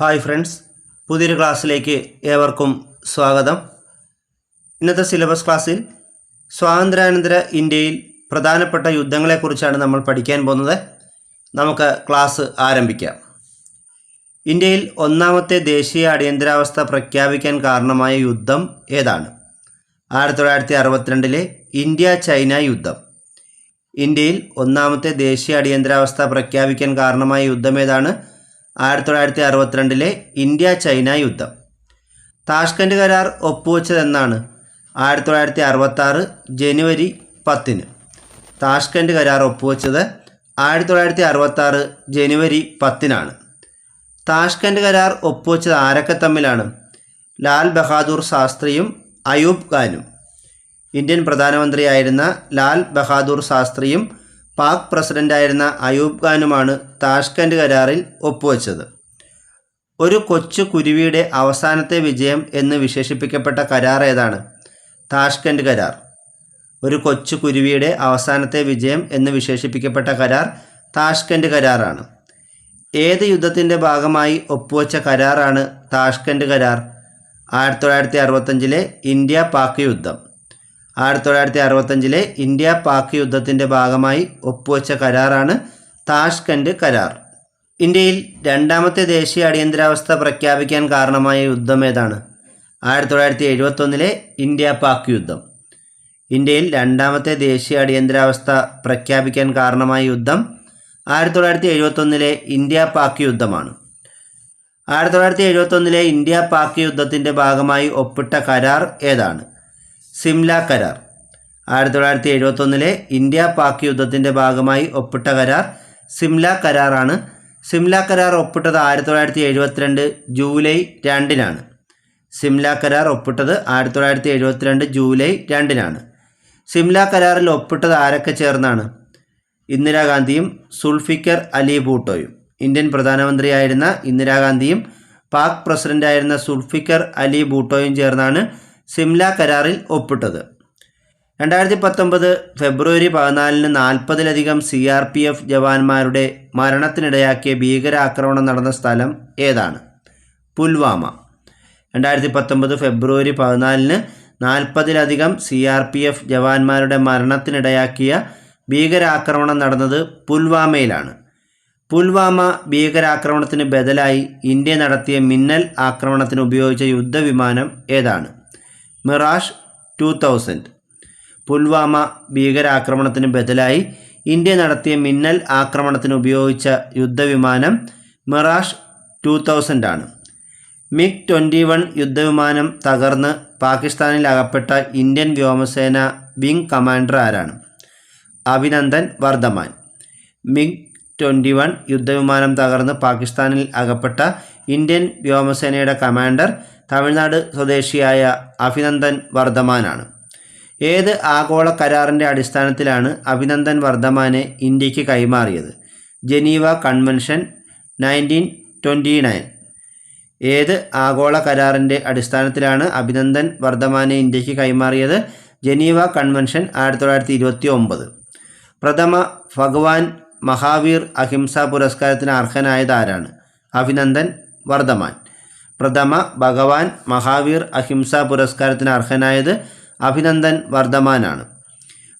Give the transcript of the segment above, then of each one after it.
Hi friends പുതിയൊരു ക്ലാസ്സിലേക്ക് ഏവർക്കും സ്വാഗതം. ഇന്നത്തെ സിലബസ് ക്ലാസ്സിൽ സ്വാതന്ത്ര്യാനന്തര ഇന്ത്യയിൽ പ്രധാനപ്പെട്ട യുദ്ധങ്ങളെക്കുറിച്ചാണ് നമ്മൾ പഠിക്കാൻ പോകുന്നത്. നമുക്ക് ക്ലാസ് ആരംഭിക്കാം. ഇന്ത്യയിൽ ഒന്നാമത്തെ ദേശീയ അടിയന്തരാവസ്ഥ പ്രഖ്യാപിക്കാൻ കാരണമായ യുദ്ധം ഏതാണ്? ആയിരത്തി തൊള്ളായിരത്തി അറുപത്തിരണ്ടിലെ ഇന്ത്യ ചൈന യുദ്ധം. ഇന്ത്യയിൽ ഒന്നാമത്തെ ദേശീയ അടിയന്തരാവസ്ഥ പ്രഖ്യാപിക്കാൻ കാരണമായ യുദ്ധം ഏതാണ്? ആയിരത്തി തൊള്ളായിരത്തി അറുപത്തിരണ്ടിലെ ഇന്ത്യ ചൈന യുദ്ധം. താഷ്കൻഡ് കരാർ ഒപ്പുവെച്ചതെന്നാണ് ആയിരത്തി തൊള്ളായിരത്തി അറുപത്തി ആറ് ജനുവരി പത്തിന്. താഷ്കൻഡ് കരാർ ഒപ്പുവെച്ചത് ആയിരത്തി തൊള്ളായിരത്തി അറുപത്തി ആറ് ജനുവരി പത്തിനാണ്. താഷ്കൻഡ് കരാർ ഒപ്പുവെച്ചത് ആരൊക്കെ തമ്മിലാണ്? ലാൽ ബഹാദൂർ ശാസ്ത്രിയും അയൂബ് ഖാനും. ഇന്ത്യൻ പ്രധാനമന്ത്രിയായിരുന്ന ലാൽ ബഹാദൂർ ശാസ്ത്രിയും പാക് പ്രസിഡന്റായിരുന്ന അയൂബ് ഖാനുമാണ് താഷ്കൻഡ് കരാറിൽ ഒപ്പുവെച്ചത്. ഒരു കൊച്ചു കുരുവിയുടെ അവസാനത്തെ വിജയം എന്ന് വിശേഷിപ്പിക്കപ്പെട്ട കരാർ ഏതാണ്? താഷ്കൻഡ് കരാർ. ഒരു കൊച്ചു കുരുവിയുടെ അവസാനത്തെ വിജയം എന്ന് വിശേഷിപ്പിക്കപ്പെട്ട കരാർ താഷ്കൻഡ് കരാറാണ്. ഏത് യുദ്ധത്തിന്റെ ഭാഗമായി ഒപ്പുവെച്ച കരാറാണ് താഷ്കൻഡ് കരാർ? ആയിരത്തി തൊള്ളായിരത്തി അറുപത്തഞ്ചിലെ ഇന്ത്യ പാക് യുദ്ധം. ആയിരത്തി തൊള്ളായിരത്തി അറുപത്തഞ്ചിലെ ഇന്ത്യ പാക് യുദ്ധത്തിന്റെ ഭാഗമായി ഒപ്പുവെച്ച കരാറാണ് താഷ്കൻഡ് കരാർ. ഇന്ത്യയിൽ രണ്ടാമത്തെ ദേശീയ അടിയന്തരാവസ്ഥ പ്രഖ്യാപിക്കാൻ കാരണമായ യുദ്ധം ഏതാണ്? ആയിരത്തി തൊള്ളായിരത്തി എഴുപത്തൊന്നിലെ ഇന്ത്യ പാക് യുദ്ധം. ഇന്ത്യയിൽ രണ്ടാമത്തെ ദേശീയ അടിയന്തരാവസ്ഥ പ്രഖ്യാപിക്കാൻ കാരണമായ യുദ്ധം ആയിരത്തി തൊള്ളായിരത്തി എഴുപത്തൊന്നിലെ ഇന്ത്യ പാക് യുദ്ധമാണ്. ആയിരത്തി തൊള്ളായിരത്തി എഴുപത്തൊന്നിലെ ഇന്ത്യ പാക് യുദ്ധത്തിന്റെ ഭാഗമായി ഒപ്പിട്ട കരാർ ഏതാണ്? സിംല കരാർ. ആയിരത്തി തൊള്ളായിരത്തി എഴുപത്തൊന്നിലെ ഇന്ത്യ പാക് യുദ്ധത്തിന്റെ ഭാഗമായി ഒപ്പിട്ട കരാർ സിംല കരാറാണ്. സിംല കരാർ ഒപ്പിട്ടത് ആയിരത്തി തൊള്ളായിരത്തി എഴുപത്തിരണ്ട് ജൂലൈ രണ്ടിനാണ്. സിംല കരാർ ഒപ്പിട്ടത് ആയിരത്തി തൊള്ളായിരത്തി എഴുപത്തിരണ്ട് ജൂലൈ രണ്ടിനാണ്. സിംല കരാറിൽ ഒപ്പിട്ടത് ആരൊക്കെ ചേർന്നാണ്? ഇന്ദിരാഗാന്ധിയും സുൾഫിക്കർ അലി ഭൂട്ടോയും. ഇന്ത്യൻ പ്രധാനമന്ത്രിയായിരുന്ന ഇന്ദിരാഗാന്ധിയും പാക് പ്രസിഡന്റായിരുന്ന സുൽഫിക്കർ അലി ഭൂട്ടോയും ചേർന്നാണ് സിംല കരാറിൽ ഒപ്പിട്ടത്. രണ്ടായിരത്തി പത്തൊമ്പത് ഫെബ്രുവരി പതിനാലിന് നാൽപ്പതിലധികം സി ആർ പി എഫ് ജവാന്മാരുടെ മരണത്തിനിടയാക്കിയ ഭീകരാക്രമണം നടന്ന സ്ഥലം ഏതാണ്? പുൽവാമ. രണ്ടായിരത്തി പത്തൊമ്പത് ഫെബ്രുവരി പതിനാലിന് നാൽപ്പതിലധികം സി ആർ പി എഫ് ജവാന്മാരുടെ മരണത്തിനിടയാക്കിയ ഭീകരാക്രമണം നടന്നത് പുൽവാമയിലാണ്. പുൽവാമ ഭീകരാക്രമണത്തിന് ബദലായി ഇന്ത്യ നടത്തിയ മിന്നൽ ആക്രമണത്തിന് ഉപയോഗിച്ച യുദ്ധവിമാനം ഏതാണ്? മിറാഷ് ടു തൗസൻഡ് പുൽവാമ ഭീകരാക്രമണത്തിന് ബദലായി ഇന്ത്യ നടത്തിയ മിന്നൽ ആക്രമണത്തിന് ഉപയോഗിച്ച യുദ്ധവിമാനം മിറാഷ് ടു തൗസൻഡ് ആണ്. മിഗ് ട്വന്റി വൺ യുദ്ധവിമാനം തകർന്ന് പാകിസ്ഥാനിൽ അകപ്പെട്ട ഇന്ത്യൻ വ്യോമസേന വിംഗ് കമാൻഡർ ആരാണ്? Abhinandan Varthaman. MiG twenty one യുദ്ധവിമാനം തകർന്ന് പാകിസ്ഥാനിൽ അകപ്പെട്ട ഇന്ത്യൻ വ്യോമസേനയുടെ കമാൻഡർ തമിഴ്നാട് സ്വദേശിയായ അഭിനന്ദൻ വർദ്ധമാനാണ്. ഏത് ആഗോള കരാറിന്റെ അടിസ്ഥാനത്തിലാണ് അഭിനന്ദൻ വർദ്ധമാനെ ഇന്ത്യയ്ക്ക് കൈമാറിയത്? Geneva convention nineteen twenty nine. ഏത് ആഗോള കരാറിന്റെ അടിസ്ഥാനത്തിലാണ് അഭിനന്ദൻ വർദ്ധമാനെ ഇന്ത്യയ്ക്ക് കൈമാറിയത്? ജനീവ കൺവെൻഷൻ ആയിരത്തി തൊള്ളായിരത്തി ഇരുപത്തി ഒമ്പത് പ്രഥമ ഭഗവാൻ മഹാവീർ അഹിംസ പുരസ്കാരത്തിന് അർഹനായത് ആരാണ്? അഭിനന്ദൻ വർദ്ധമാൻ. പ്രഥമ ഭഗവാൻ മഹാവീർ അഹിംസ പുരസ്കാരത്തിന് അർഹനായത് അഭിനന്ദൻ വർദ്ധമാനാണ്.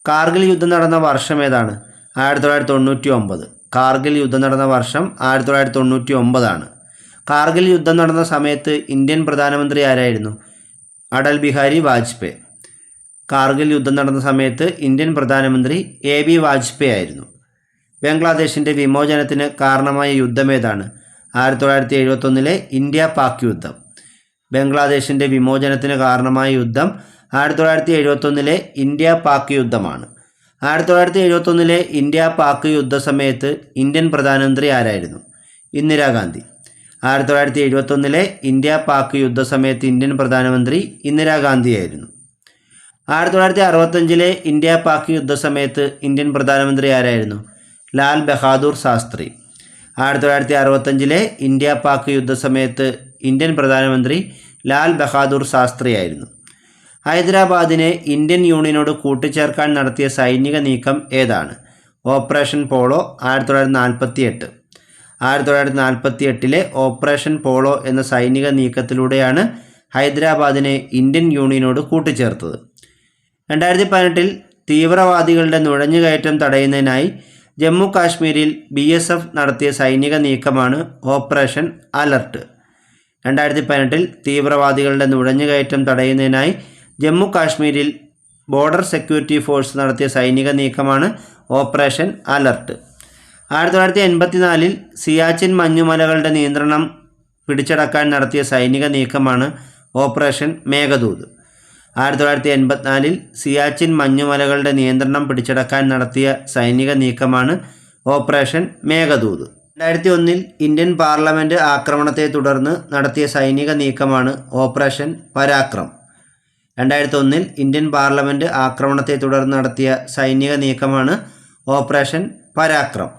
കാർഗിൽ യുദ്ധം നടന്ന വർഷം ഏതാണ്? ആയിരത്തി തൊള്ളായിരത്തി തൊണ്ണൂറ്റി ഒമ്പത് കാർഗിൽ യുദ്ധം നടന്ന വർഷം ആയിരത്തി തൊള്ളായിരത്തി തൊണ്ണൂറ്റി ഒമ്പതാണ് കാർഗിൽ യുദ്ധം നടന്ന സമയത്ത് ഇന്ത്യൻ പ്രധാനമന്ത്രി ആരായിരുന്നു? അടൽ ബിഹാരി വാജ്പേയി. കാർഗിൽ യുദ്ധം നടന്ന സമയത്ത് ഇന്ത്യൻ പ്രധാനമന്ത്രി എ ബി വാജ്പേയി ആയിരുന്നു. ബംഗ്ലാദേശിന്റെ വിമോചനത്തിന് കാരണമായ യുദ്ധം ഏതാണ്? ആയിരത്തി തൊള്ളായിരത്തി എഴുപത്തൊന്നിലെ ഇന്ത്യ പാക് യുദ്ധം. ബംഗ്ലാദേശിന്റെ വിമോചനത്തിന് കാരണമായ യുദ്ധം ആയിരത്തി തൊള്ളായിരത്തി എഴുപത്തൊന്നിലെ ഇന്ത്യ പാക് യുദ്ധമാണ്. ആയിരത്തി തൊള്ളായിരത്തി എഴുപത്തൊന്നിലെ ഇന്ത്യ പാക് യുദ്ധ സമയത്ത് ഇന്ത്യൻ പ്രധാനമന്ത്രി ആരായിരുന്നു? ഇന്ദിരാഗാന്ധി. ആയിരത്തി തൊള്ളായിരത്തി എഴുപത്തൊന്നിലെ ഇന്ത്യ പാക് യുദ്ധ സമയത്ത് ഇന്ത്യൻ പ്രധാനമന്ത്രി ഇന്ദിരാഗാന്ധിയായിരുന്നു ആയിരത്തി തൊള്ളായിരത്തി അറുപത്തഞ്ചിലെ ഇന്ത്യ പാക് യുദ്ധ സമയത്ത് ഇന്ത്യൻ പ്രധാനമന്ത്രി ആരായിരുന്നു? ലാൽ ബഹാദൂർ ശാസ്ത്രി. ആയിരത്തി തൊള്ളായിരത്തി അറുപത്തഞ്ചിലെ ഇന്ത്യ പാക് യുദ്ധസമയത്ത് ഇന്ത്യൻ പ്രധാനമന്ത്രി ലാൽ ബഹാദൂർ ശാസ്ത്രിയായിരുന്നു ഹൈദരാബാദിനെ ഇന്ത്യൻ യൂണിയനോട് കൂട്ടിച്ചേർക്കാൻ നടത്തിയ സൈനിക നീക്കം ഏതാണ്? ഓപ്പറേഷൻ പോളോ ആയിരത്തി തൊള്ളായിരത്തി നാൽപ്പത്തി എട്ട് ആയിരത്തി തൊള്ളായിരത്തി നാൽപ്പത്തി എട്ടിലെ ഓപ്പറേഷൻ പോളോ എന്ന സൈനിക നീക്കത്തിലൂടെയാണ് ഹൈദരാബാദിനെ ഇന്ത്യൻ യൂണിയനോട് കൂട്ടിച്ചേർത്തത്. രണ്ടായിരത്തി പതിനെട്ടിൽ തീവ്രവാദികളുടെ നുഴഞ്ഞുകയറ്റം തടയുന്നതിനായി ജമ്മു കാശ്മീരിൽ ബി എസ് എഫ് നടത്തിയ സൈനിക നീക്കമാണ് ഓപ്പറേഷൻ അലർട്ട്. രണ്ടായിരത്തി പതിനെട്ടിൽ തീവ്രവാദികളുടെ നുഴഞ്ഞുകയറ്റം തടയുന്നതിനായി ജമ്മു കാശ്മീരിൽ ബോർഡർ സെക്യൂരിറ്റി ഫോഴ്സ് നടത്തിയ സൈനിക നീക്കമാണ് ഓപ്പറേഷൻ അലർട്ട്. ആയിരത്തി തൊള്ളായിരത്തി എൺപത്തിനാലിൽ സിയാച്ചിൻ മഞ്ഞുമലകളുടെ നിയന്ത്രണം പിടിച്ചടക്കാൻ നടത്തിയ സൈനിക നീക്കമാണ് ഓപ്പറേഷൻ മേഘദൂത്. ആയിരത്തി തൊള്ളായിരത്തി എൺപത്തിനാലിൽ സിയാച്ചിൻ മഞ്ഞുമലകളുടെ നിയന്ത്രണം പിടിച്ചടക്കാൻ നടത്തിയ സൈനിക നീക്കമാണ് ഓപ്പറേഷൻ മേഘദൂത്. രണ്ടായിരത്തി ഒന്നിൽ ഇന്ത്യൻ പാർലമെന്റ് ആക്രമണത്തെ തുടർന്ന് നടത്തിയ സൈനിക നീക്കമാണ് ഓപ്പറേഷൻ പരാക്രം. രണ്ടായിരത്തി ഒന്നിൽ ഇന്ത്യൻ പാർലമെന്റ് ആക്രമണത്തെ തുടർന്ന് നടത്തിയ സൈനിക നീക്കമാണ് ഓപ്പറേഷൻ പരാക്രം.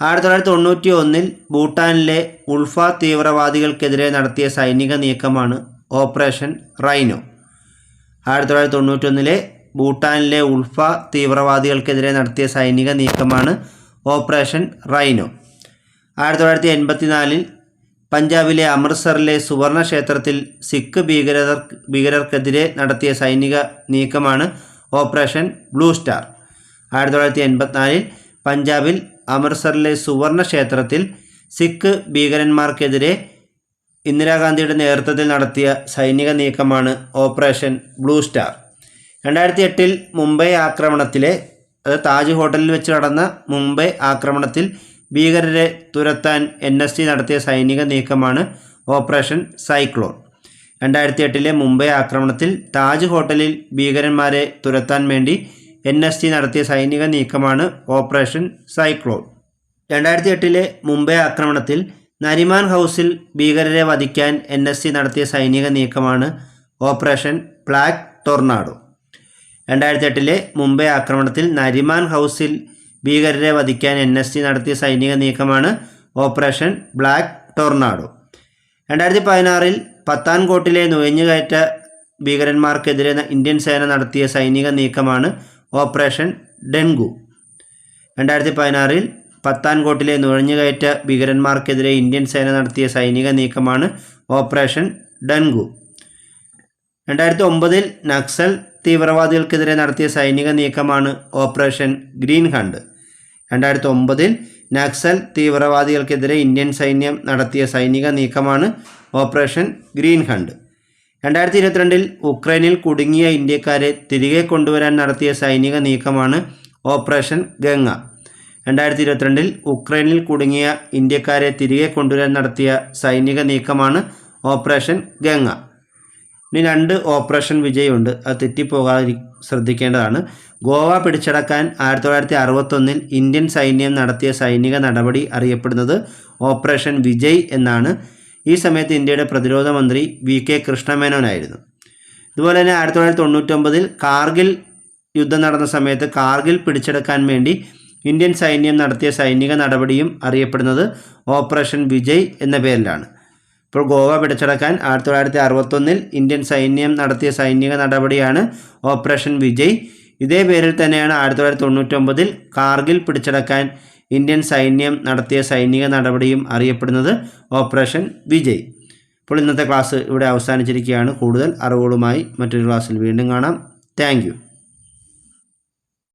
ആയിരത്തി തൊള്ളായിരത്തി തൊണ്ണൂറ്റി ഒന്നിൽ ഭൂട്ടാനിലെ ഉൾഫ തീവ്രവാദികൾക്കെതിരെ നടത്തിയ സൈനിക നീക്കമാണ് ഓപ്പറേഷൻ റൈനോ. ആയിരത്തി തൊള്ളായിരത്തി തൊണ്ണൂറ്റൊന്നിലെ ഭൂട്ടാനിലെ ഉൾഫ തീവ്രവാദികൾക്കെതിരെ നടത്തിയ സൈനിക നീക്കമാണ് ഓപ്പറേഷൻ റൈനോ. ആയിരത്തി തൊള്ളായിരത്തി എൺപത്തിനാലിൽ പഞ്ചാബിലെ അമൃത്സറിലെ സുവർണ ക്ഷേത്രത്തിൽ സിഖ് ഭീകരർ ഭീകരർക്കെതിരെ നടത്തിയ സൈനിക നീക്കമാണ് ഓപ്പറേഷൻ ബ്ലൂ സ്റ്റാർ. ആയിരത്തി തൊള്ളായിരത്തി എൺപത്തിനാലിൽ പഞ്ചാബിൽ അമൃത്സറിലെ സുവർണ ക്ഷേത്രത്തിൽ സിഖ് ഭീകരന്മാർക്കെതിരെ ഇന്ദിരാഗാന്ധിയുടെ നേതൃത്വത്തിൽ നടത്തിയ സൈനിക നീക്കമാണ് ഓപ്പറേഷൻ ബ്ലൂ സ്റ്റാർ. രണ്ടായിരത്തി എട്ടിൽ മുംബൈ ആക്രമണത്തിലെ അത് താജ് ഹോട്ടലിൽ വെച്ച് നടന്ന മുംബൈ ആക്രമണത്തിൽ ഭീകരരെ തുരത്താൻ എൻ എസ് ടി നടത്തിയ സൈനിക നീക്കമാണ് ഓപ്പറേഷൻ സൈക്ലോൺ. രണ്ടായിരത്തി എട്ടിലെ മുംബൈ ആക്രമണത്തിൽ താജ് ഹോട്ടലിൽ ഭീകരന്മാരെ തുരത്താൻ വേണ്ടി എൻ എസ് ടി നടത്തിയ സൈനിക നീക്കമാണ് ഓപ്പറേഷൻ സൈക്ലോൺ. രണ്ടായിരത്തി എട്ടിലെ മുംബൈ ആക്രമണത്തിൽ നരിമാൻ ഹൗസിൽ ഭീകരരെ വധിക്കാൻ എൻ എസ് സി നടത്തിയ സൈനിക നീക്കമാണ് ഓപ്പറേഷൻ ബ്ലാക്ക് ടൊർണാഡോ. രണ്ടായിരത്തി എട്ടിലെ മുംബൈ ആക്രമണത്തിൽ നരിമാൻ ഹൗസിൽ ഭീകരരെ വധിക്കാൻ എൻ എസ് സി നടത്തിയ സൈനിക നീക്കമാണ് ഓപ്പറേഷൻ ബ്ലാക്ക് ടൊർണാഡോ. രണ്ടായിരത്തി പതിനാറിൽ പത്താൻകോട്ടിലെ നുഴഞ്ഞുകയറ്റ ഭീകരന്മാർക്കെതിരെ ഇന്ത്യൻ സേന നടത്തിയ സൈനിക നീക്കമാണ് ഓപ്പറേഷൻ ഡെങ്കു. രണ്ടായിരത്തി പതിനാറിൽ പത്താൻകോട്ടിലെ നുഴഞ്ഞുകയറ്റ ഭീകരന്മാർക്കെതിരെ ഇന്ത്യൻ സേന നടത്തിയ സൈനിക നീക്കമാണ് ഓപ്പറേഷൻ ഡൻഗു. രണ്ടായിരത്തി ഒമ്പതിൽ നക്സൽ തീവ്രവാദികൾക്കെതിരെ നടത്തിയ സൈനിക നീക്കമാണ് ഓപ്പറേഷൻ ഗ്രീൻ ഹണ്ട് രണ്ടായിരത്തി ഒമ്പതിൽ നക്സൽ തീവ്രവാദികൾക്കെതിരെ ഇന്ത്യൻ സൈന്യം നടത്തിയ സൈനിക നീക്കമാണ് ഓപ്പറേഷൻ ഗ്രീൻ ഹണ്ട് രണ്ടായിരത്തി ഇരുപത്തിരണ്ടിൽ ഉക്രൈനിൽ കുടുങ്ങിയ ഇന്ത്യക്കാരെ തിരികെ കൊണ്ടുവരാൻ നടത്തിയ സൈനിക നീക്കമാണ് ഓപ്പറേഷൻ ഗംഗ. രണ്ടായിരത്തി ഇരുപത്തിരണ്ടിൽ ഉക്രൈനിൽ കുടുങ്ങിയ ഇന്ത്യക്കാരെ തിരികെ കൊണ്ടുവരാൻ നടത്തിയ സൈനിക നീക്കമാണ് ഓപ്പറേഷൻ ഗംഗ. ഇനി രണ്ട് ഓപ്പറേഷൻ വിജയമുണ്ട്. അത് തെറ്റിപ്പോകാതെ ശ്രദ്ധിക്കേണ്ടതാണ്. ഗോവ പിടിച്ചടക്കാൻ ആയിരത്തി തൊള്ളായിരത്തി അറുപത്തൊന്നിൽ ഇന്ത്യൻ സൈന്യം നടത്തിയ സൈനിക നടപടി അറിയപ്പെടുന്നത് ഓപ്പറേഷൻ വിജയ് എന്നാണ്. ഈ സമയത്ത് ഇന്ത്യയുടെ പ്രതിരോധ മന്ത്രി വി കെ കൃഷ്ണമേനോനായിരുന്നു. ഇതുപോലെ തന്നെ ആയിരത്തി തൊള്ളായിരത്തി തൊണ്ണൂറ്റൊമ്പതിൽ കാർഗിൽ യുദ്ധം നടന്ന സമയത്ത് കാർഗിൽ പിടിച്ചെടുക്കാൻ വേണ്ടി ഇന്ത്യൻ സൈന്യം നടത്തിയ സൈനിക നടപടിയും അറിയപ്പെടുന്നത് ഓപ്പറേഷൻ വിജയ് എന്ന പേരിലാണ്. ഇപ്പോൾ ഗോവ പിടിച്ചടക്കാൻ ആയിരത്തി തൊള്ളായിരത്തി അറുപത്തൊന്നിൽ ഇന്ത്യൻ സൈന്യം നടത്തിയ സൈനിക നടപടിയാണ് ഓപ്പറേഷൻ വിജയ്. ഇതേ പേരിൽ തന്നെയാണ് ആയിരത്തി തൊള്ളായിരത്തി തൊണ്ണൂറ്റൊമ്പതിൽ കാർഗിൽ പിടിച്ചടക്കാൻ ഇന്ത്യൻ സൈന്യം നടത്തിയ സൈനിക നടപടിയും അറിയപ്പെടുന്നത് ഓപ്പറേഷൻ വിജയ്. ഇപ്പോൾ ഇന്നത്തെ ക്ലാസ് ഇവിടെ അവസാനിച്ചിരിക്കുകയാണ്. കൂടുതൽ അറിവുകളുമായി മറ്റൊരു ക്ലാസ്സിൽ വീണ്ടും കാണാം. താങ്ക്